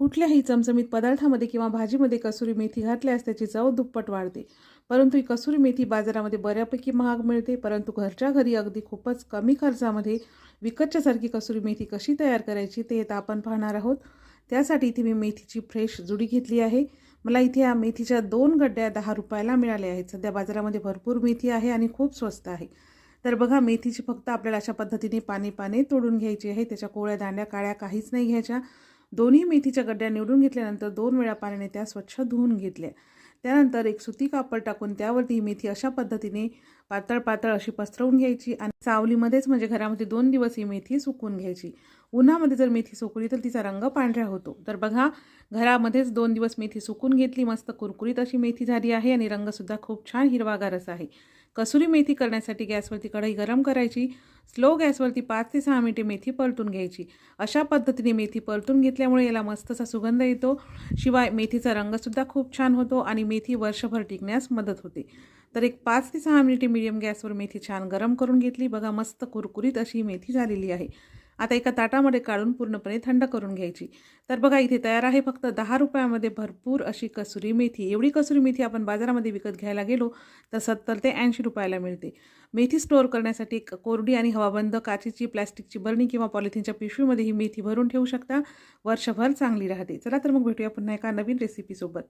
कुठल्याही चमचमीत पदार्थामध्ये किंवा भाजीमध्ये कसुरी मेथी घातल्यास त्याची चव दुप्पट वाढते. परंतु ही कसुरी मेथी बाजारामध्ये बऱ्यापैकी महाग मिळते परंतु घरच्या घरी अगदी खूपच कमी खर्चामध्ये विकतच्यासारखी कसुरी मेथी कशी तयार करायची ते आता आपण पाहणार आहोत. त्यासाठी इथे मी मेथीची फ्रेश जुडी घेतली आहे. मला इथे या मेथीच्या दोन गड्ड्या दहा रुपयाला मिळाल्या आहेत. सध्या बाजारामध्ये भरपूर मेथी आहे आणि खूप स्वस्त आहे. तर बघा मेथीची फक्त आपल्याला अशा पद्धतीने पाने पाने तोडून घ्यायची आहे. त्याच्या कोळ्या दांड्या काळ्या काहीच नाही घ्यायच्या. दोन्ही मेथीच्या गड्ड्या निवडून घेतल्यानंतर दोन वेळा पाण्याने त्या स्वच्छ धुवून घेतल्या त्यानंतर एक सुती कापड टाकून त्यावरती ही मेथी अशा पद्धतीने पातळ पातळ अशी पसरवून घ्यायची आणि सावलीमध्येच म्हणजे घरामध्ये दोन दिवस ही मेथी सुकून घ्यायची. उन्हामध्ये जर मेथी सुकली तर तिचा रंग पांढरा होतो. तर बघा घरामध्येच दोन दिवस मेथी सुकून घेतली मस्त कुरकुरीत अशी मेथी झाली आहे आणि रंगसुद्धा खूप छान हिरवागार असा आहे. कसुरी मेथी करण्यासाठी गॅसवरती कढई गरम करायची. स्लो गॅसवरती पाच ते सहा मिनिटे मेथी परतून घ्यायची. अशा पद्धतीने मेथी परतून घेतल्यामुळे याला मस्तसा सुगंध येतो. शिवाय मेथीचा रंगसुद्धा खूप छान होतो आणि मेथी वर्षभर टिकण्यास मदत होते. तर एक पाच ते सहा मिनिटे मीडियम गॅसवर मेथी छान गरम करून घेतली. बघा मस्त कुरकुरीत अशी मेथी झालेली आहे. आता एका ताटामध्ये काढून पूर्णपणे थंड करून घ्यायची. तर बघा इथे तयार आहे फक्त दहा रुपयामध्ये भरपूर अशी कसुरी मेथी. एवढी कसुरी मेथी आपण बाजारामध्ये विकत घ्यायला गेलो तर सत्तर ते ऐंशी रुपयाला मिळते. मेथी स्टोअर करण्यासाठी एक कोरडी आणि हवाबंद काचेची प्लॅस्टिकची बरणी किंवा पॉलिथिनच्या पिशवीमध्ये ही मेथी भरून ठेवू शकता. वर्षभर चांगली राहते. चला तर मग भेटूया पुन्हा एका नवीन रेसिपीसोबत